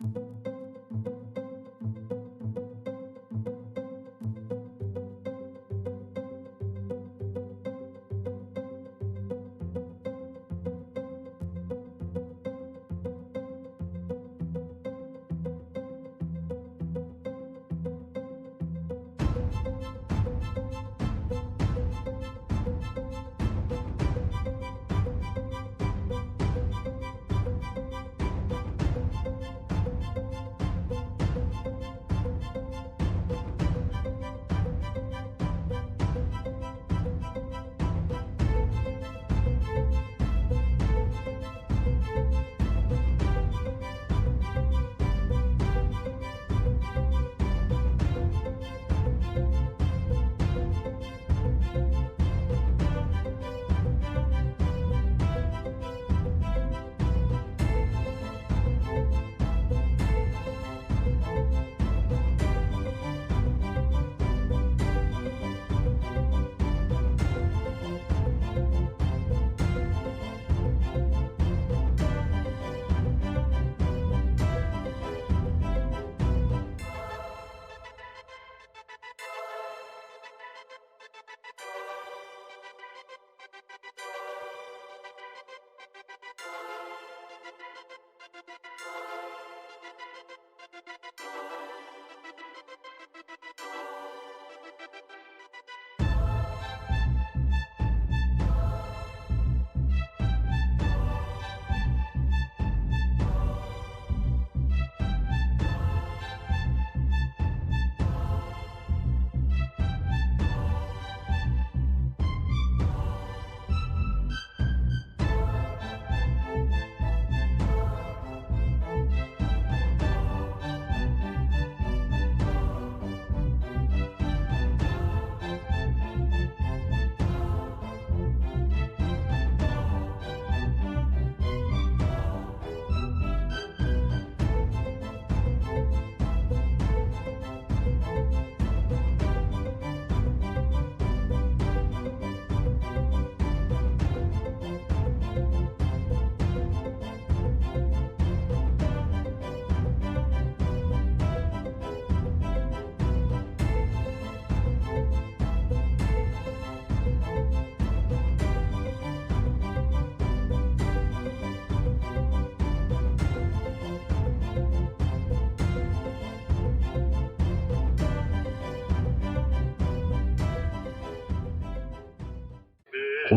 you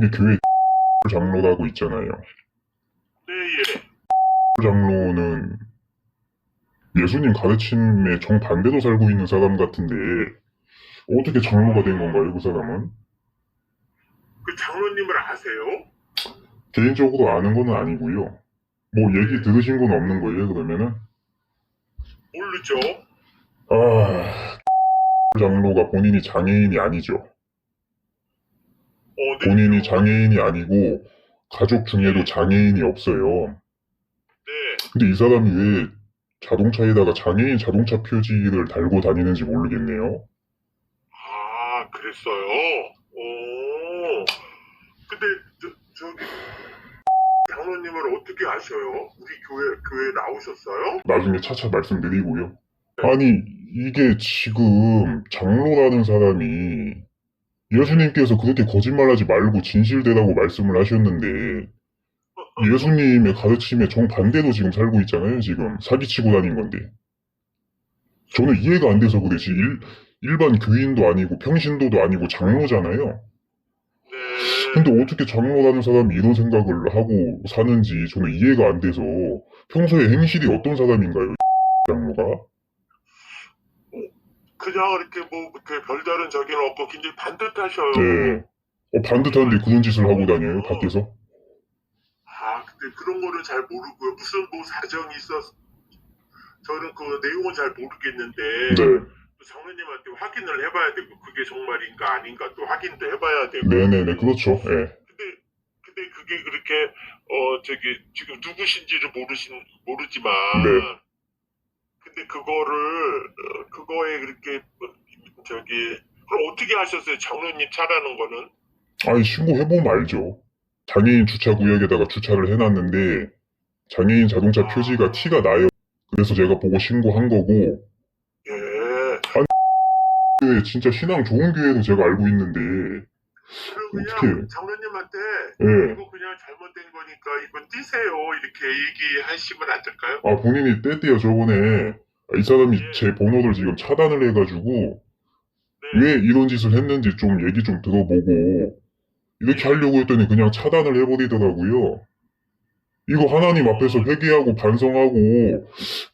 거기 교회 장로라고 있잖아요. 네, 예. 장로는 예수님 가르침에 정반대로 살고 있는 사람 같은데 어떻게 장로가 된 건가요, 그 사람은? 그 장로님을 아세요? 개인적으로 아는 건 아니고요. 뭐 얘기 들으신 건 없는 거예요, 그러면은? 모르죠? 아, 장로가 본인이 장애인이 아니죠. 본인이 장애인이 아니고 가족 중에도 장애인이 없어요. 네. 근데 이 사람이 왜 자동차에다가 장애인 자동차 표지를 달고 다니는지 모르겠네요. 아, 그랬어요? 오. 근데, 저, 저기, 장로님을 어떻게 아셔요? 우리 교회, 교회 나오셨어요? 나중에 차차 말씀드리고요. 아니, 이게 지금 장로라는 사람이 예수님께서 그렇게 거짓말하지 말고 진실되라고 말씀을 하셨는데 예수님의 가르침에 정반대로 지금 살고 있잖아요, 지금. 사기치고 다닌 건데. 저는 이해가 안 돼서 그러지. 일, 일반 교인도 아니고 평신도도 아니고 장로잖아요. 네. 근데 어떻게 장로라는 사람이 이런 생각을 하고 사는지 저는 이해가 안 돼서 평소에 행실이 어떤 사람인가요, 장로가? 그냥 이렇게 뭐, 이렇게 별다른 적이는 없고 굉장히 반듯하셔요. 네. 어, 반듯한데 그런 짓을 하고 다녀요, 밖에서? 아, 근데 그런 거는 잘 모르고요. 무슨 뭐 사정이 있어서, 저는 그 내용은 잘 모르겠는데, 네. 또 장로님한테 확인을 해봐야 되고, 그게 정말인가 아닌가 또 확인도 해봐야 되고. 네네네, 그렇죠. 예. 근데, 근데 그게 그렇게, 어, 저기, 지금 누구신지를 모르신, 모르지만, 네. 근데 그거를, 어, 그거에 그렇게, 어, 저기, 그럼 어떻게 하셨어요? 장로님 차라는 거는? 아니, 신고해 보면 알죠. 장애인 주차 구역에다가 주차를 해놨는데, 장애인 자동차 표지가 티가 나요. 그래서 제가 보고 신고한 거고 예. 교회 진짜 신앙 좋은 교회도 제가 알고 있는데 그리고 그냥 어떻게- 장로님한테 예. 잘못된 거니까 이거 띄세요 이렇게 얘기하시면 안 될까요? 아 본인이 떼떼요 저번에 이 사람이 예. 제 번호를 지금 차단을 해가지고 네. 왜 이런 짓을 했는지 좀 얘기 좀 들어보고 이렇게 하려고 했더니 그냥 차단을 해버리더라고요. 이거 하나님 앞에서 회개하고 반성하고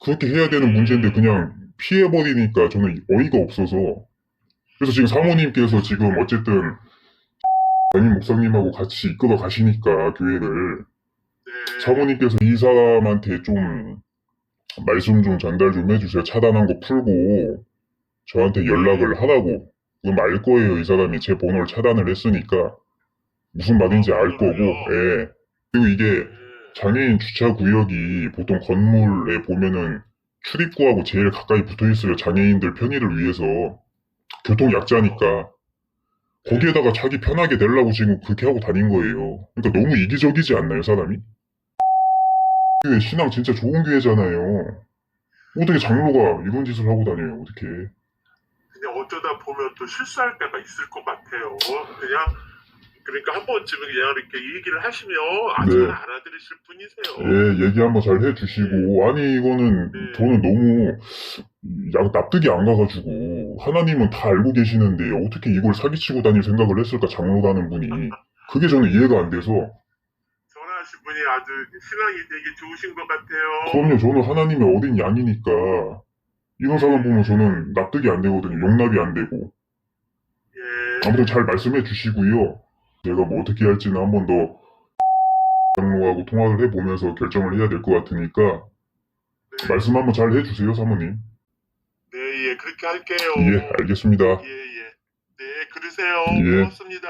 그렇게 해야 되는 문제인데 그냥 피해버리니까 저는 어이가 없어서 그래서 지금 사모님께서 지금 어쨌든 담임 목사님하고 같이 이끌어 가시니까 교회를 네. 사모님께서 이 사람한테 좀 말씀 좀 전달 좀 해주세요. 차단한 거 풀고 저한테 연락을 하라고. 그럼 알 거예요. 이 사람이 제 번호를 차단을 했으니까 무슨 말인지 알 거고. 예. 그리고 이게 네. 장애인 주차 구역이 보통 건물에 보면은 출입구하고 제일 가까이 붙어 있어요. 장애인들 편의를 위해서 교통 약자니까 거기에다가 자기 편하게 내려고 지금 그렇게 하고 다닌 거예요. 그러니까 너무 이기적이지 않나요, 사람이? 교회 신앙 진짜 좋은 교회잖아요. 어떻게 장로가 이런 짓을 하고 다녀요, 어떻게. 그냥 어쩌다 보면 또 실수할 때가 있을 것 같아요. 그냥 그러니까 한 번쯤은 그냥 이렇게 얘기를 하시면 아주 네. 알아들으실 분이세요. 예, 얘기 한번 잘 해주시고, 아니, 이거는, 네. 저는 너무, 야, 납득이 안 가가지고, 하나님은 다 알고 계시는데, 어떻게 이걸 사기치고 다닐 생각을 했을까, 장로라는 분이. 그게 저는 이해가 안 돼서, 전화하신 분이 아주 신앙이 되게 좋으신 것 같아요. 그럼요, 저는 하나님의 어린 양이니까, 이런 사람 보면 저는 납득이 안 되거든요. 용납이 안 되고. 예. 아무튼 잘 말씀해 주시고요. 제가 뭐 어떻게 할지는 한 번 더, 장로하고 통화를 해보면서 결정을 해야 될 것 같으니까, 네. 말씀 한번 잘 해주세요, 사모님. 네, 예, 그렇게 할게요. 예, 알겠습니다. 예, 예. 네, 그러세요. 예. 고맙습니다.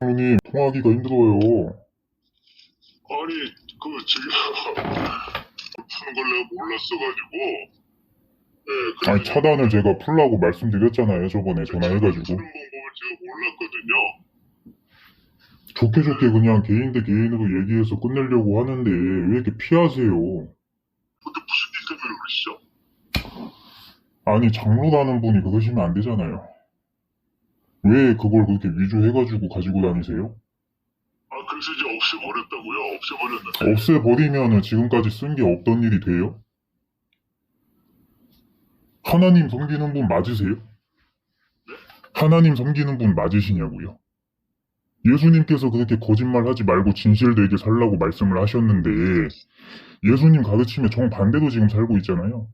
장로님, 통화하기가 힘들어요. 아니 그 지금 푸는 걸 내가 몰랐어가지고 네, 아니, 차단을 제가 풀라고 말씀드렸잖아요, 저번에 전화해가지고. 푸는 방법을 제가 몰랐거든요 좋게 좋게 그냥 개인 대 개인으로 얘기해서 끝내려고 하는데, 왜 이렇게 피하세요? 근데 무슨 일 때문에 그러시죠? 아니, 장로라는 분이 그러시면 안 되잖아요. 왜 그걸 그렇게 위조해가지고 가지고 다니세요? 아 그래서 이제 없애버렸다고요? 없애버렸는데 없애버리면은 지금까지 쓴 게 없던 일이 돼요? 하나님 섬기는 분 맞으세요? 하나님 섬기는 분 맞으시냐고요? 예수님께서 그렇게 거짓말 하지 말고 진실되게 살라고 말씀을 하셨는데, 예수님 가르침에 정반대로 지금 살고 있잖아요.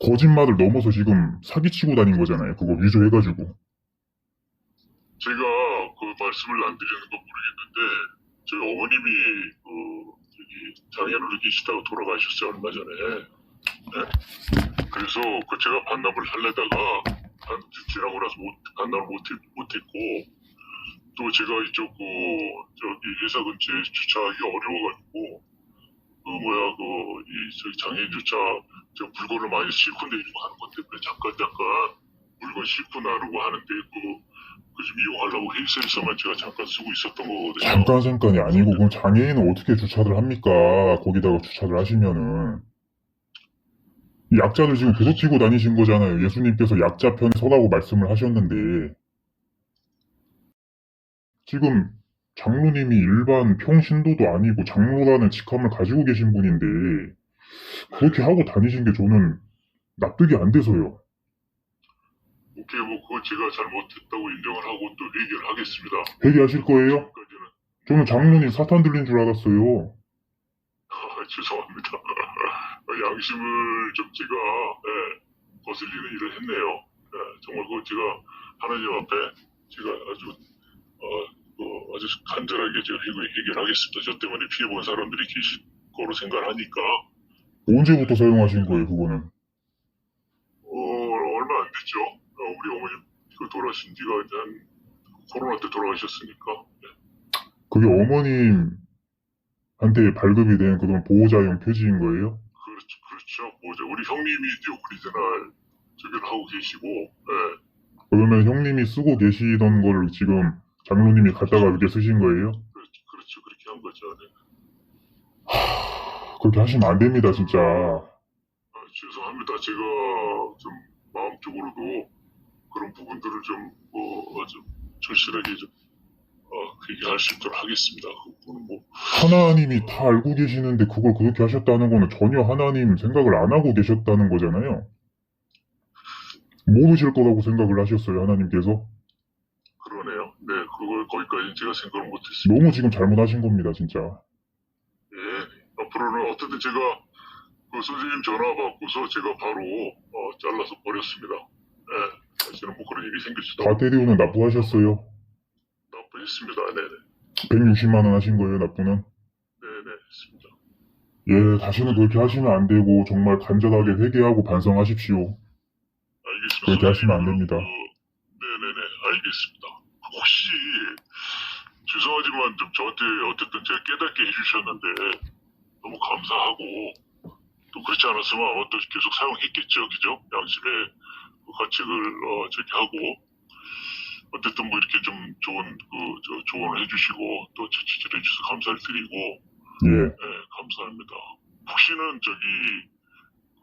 거짓말을 넘어서 지금 사기치고 다닌 거잖아요. 그거 위조해가지고. 제가 그 말씀을 안 드리는 건 모르겠는데 저희 어머님이 그 저기 장애를 느끼시다가 돌아가셨어요 얼마 전에 네? 그래서 그 제가 반납을 하려다가 반- 지나고 나서 못, 반납을 못, 못했고 또 제가 이쪽 그 저기 회사 근처에 주차하기 어려워가지고 그 뭐야 그이 저기 장애인 주차 저 물건을 많이 싣고 내리고 하는 것 때문에 잠깐 잠깐 물건 싣고 나르고 하는데 그 그좀 이용하려고 회사에서만 제가 잠깐 쓰고 있었던 거거든요. 잠깐 잠깐이 아니고 그럼 장애인은 어떻게 주차를 합니까? 거기다가 주차를 하시면은 이 약자들 지금 괴롭히고 다니신 거잖아요. 예수님께서 약자 편에 서라고 말씀을 하셨는데 지금 장로님이 일반 평신도도 아니고 장로라는 직함을 가지고 계신 분인데 그렇게 하고 다니신 게 저는 납득이 안 돼서요. 오케이, 뭐 그거 제가 잘못했다고 인정을 하고 또 회개를 하겠습니다. 회개하실 거예요? 지금까지는 저는 장로님 사탄 들린 줄 알았어요. 아, 죄송합니다. 양심을 좀 제가 예, 거슬리는 일을 했네요. 예, 정말 그 제가 하나님 앞에 제가 아주 어, 그 아주 간절하게 제가 회개, 회개를 하겠습니다. 저 때문에 피해본 사람들이 계실 거로 생각하니까 언제부터 사용하신 거예요, 그거는? 어, 얼마 안 됐죠. 어, 우리 어머님 그 돌아가신 지가 이제 한 코로나 때 돌아가셨으니까 네. 그게 어머님한테 발급이 된 그런 보호자용 표지인 거예요? 그렇죠, 그렇죠. 뭐죠? 우리 형님이 이제 오리지널 저기를 하고 계시고, 예. 그러면 형님이 쓰고 계시던 거를 지금 장로님이 갖다가 이렇게 쓰신 거예요? 그렇죠, 그렇죠. 그렇게 한 거죠. 네. 그렇게 하시면 안 됩니다, 진짜. 아, 죄송합니다. 제가 좀 마음적으로도 그런 부분들을 좀, 뭐, 좀 절실하게 좀, 어, 얘기할 수 있도록 하겠습니다. 그거는 뭐, 하나님이 다 알고 계시는데 그걸 그렇게 하셨다는 거는 전혀 하나님 생각을 안 하고 계셨다는 거잖아요. 모르실 거라고 생각을 하셨어요, 하나님께서. 그러네요. 네, 그걸 거기까지 제가 생각을 못했습니다. 너무 지금 잘못하신 겁니다, 진짜. 예, 앞으로는 어쨌든 제가 그 선생님 전화 받고서 제가 바로, 어, 잘라서 버렸습니다. 예, 다시는 뭐 그런 일이 생길지도 과태료는 납부하셨어요. 나쁘겠습니다. 네네. 160만 원 하신 거예요, 납부는. 네네, 했습니다. 예, 다시는 그렇게 하시면 안 되고 정말 간절하게 회개하고 반성하십시오. 알겠습니다. 그렇게 하시면 안 됩니다. 그, 네네네, 알겠습니다. 혹시, 죄송하지만 좀 저한테 어쨌든 제가 깨닫게 해주셨는데, 너무 감사하고, 또 그렇지 않았으면 아마 또 계속 사용했겠죠. 그죠? 양심의 그 가책을, 어, 저기 하고, 어쨌든 뭐 이렇게 좀 좋은, 그, 저, 조언을 해주시고, 또 지지를 해주셔서 감사를 드리고, 예, 네, 감사합니다. 혹시는 저기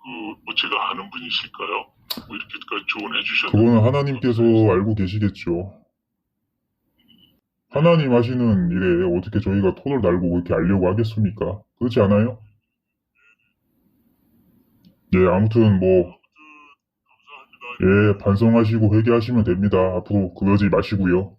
그뭐 제가 아는 분이 있을까요? 뭐 이렇게까지 조언해 주셨는데 그거는 하나님께서 알고 계시겠죠. 하나님 하시는 일에 어떻게 저희가 토를 달고 그렇게 알려고 하겠습니까? 그렇지 않아요? 예, 아무튼 뭐. 예, 반성하시고 회개하시면 됩니다. 앞으로 그러지 마시고요.